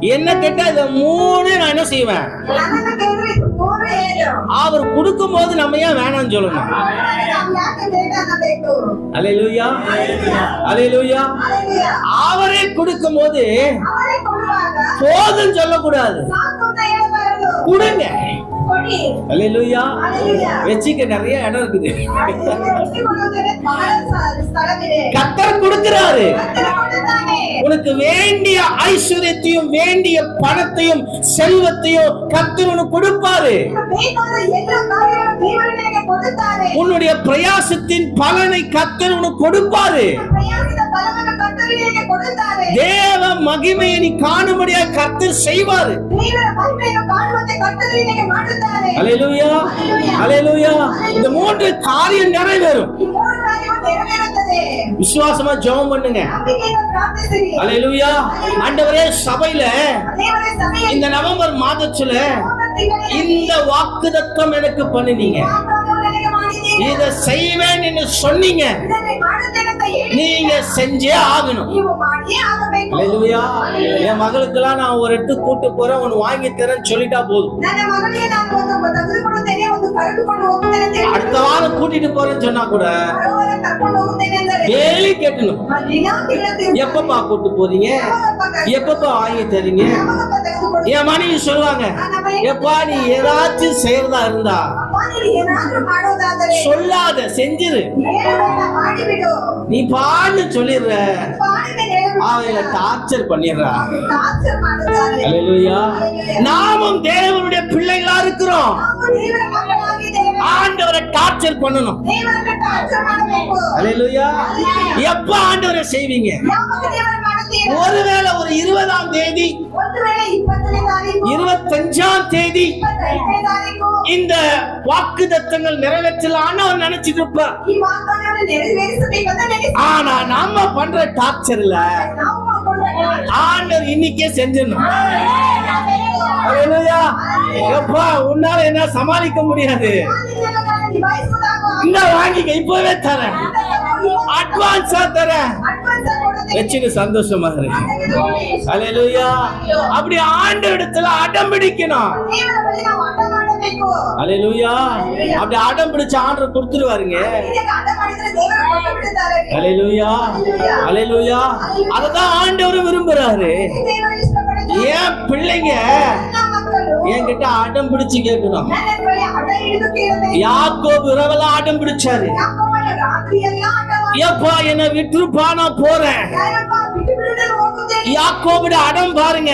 என்ன கேட்டா இத மூணு நான் என்ன செய்வேன்? அவர் கொடுக்கும் போது நம்ம ஏன் வேணாம்னு சொல்லணும்? அலையலூயா. அலையலூயா. அவரே கொடுக்கும் போது போதும் சொல்லக்கூடாது. கொடுங்க. உனக்கு வேண்டிய ஐஸ்வர்யத்தையும் வேண்டிய பணத்தையும் செல்வத்தையும் கத்தர் உனக்கு கொடுப்பாரு. உன்னுடைய பிரயாசத்தின் பலனை கத்தர் உனக்கு கொடுப்பாரு. தேவ மகிமையை நீ காணும்படியா கத்தர் செய்வாரு. இந்த மூன்று காரியம் நிறைவேறும். விசுவாசமா ஜெபம் பண்ணுங்க. அலையலுயா ஆண்டவரே சபையில இந்த நவம்பர் மாதத்துல இந்த வாக்குதத்தம் எனக்கு பண்ணினீங்க. இதை செய்வேன் என்று சொன்னீங்க. நீங்க செஞ்சே ஆகணும். என் மகளுக்கு எல்லாம் நான் ஒரு எட்டு கூட்டு போறேன் உன் வாங்கி தரேன் சொல்லிட்டா போதும். அடுத்த வாரம் கூட்டிட்டு போறேன்னு சொன்னா கூட டெய்லி கேட்டணும் எப்பப்பா கூட்டு போறீங்க? எப்பப்பா வாங்கி தரீங்க? என் மனைவி சொல்லுவாங்க எப்பா நீ ஏதாச்சும் செய்யறதா இருந்தா சொல்லாத செஞ்சிரு. நீ பாடு சொல்லிடுற. அவங்கள டார்ச்சர் பண்ணிடுறா. நாமும் தேவனுடைய பிள்ளைகளா இருக்கிறோம். ஆண்டவரை டார்ச்சர் பண்ணணும். அலையலுயா எப்ப ஆண்டவரை செய்வீங்க? ஒருவேளை ஒரு இருபதாம் தேதி இருபத்தஞ்சாம் தேதி இந்த வாக்கு தத்தங்கள் நிறைவேற்றலான்னு அவன் நினைச்சிட்டு இருப்பான் ஆனா நாம பண்ற டார்ச்சர்ல ஆண்டர் இன்னைக்கே செஞ்சிடணும். எப்பா உன்னால என்ன சமாளிக்க முடியாது. இந்த வாங்கிக்க இப்பவே தரேன். அட்வான்ஸா தரேன். வச்சுட்டு சந்தோஷமா இருக்கு அப்படி ஆண்டு இடத்துல அடம் பிடிக்கணும். அலையிலுயா அப்படி அடம் பிடிச்சு ஆர்டர் கொடுத்துருவாருங்க. அலையிலுயா அலையிலுயா அததான் ஆண்டவர் விரும்புறாரு. ஏன் பிள்ளைங்க? என்கிட்ட அடம் பிடிச்சு கேட்கணும். யாக்கோபு இரவெல்லாம் அடம் பிடிச்சாரு. ஏப்பா என்ன விட்டுருப்பா நான் போறேன். யாக்கோபுட அடம் பாருங்க.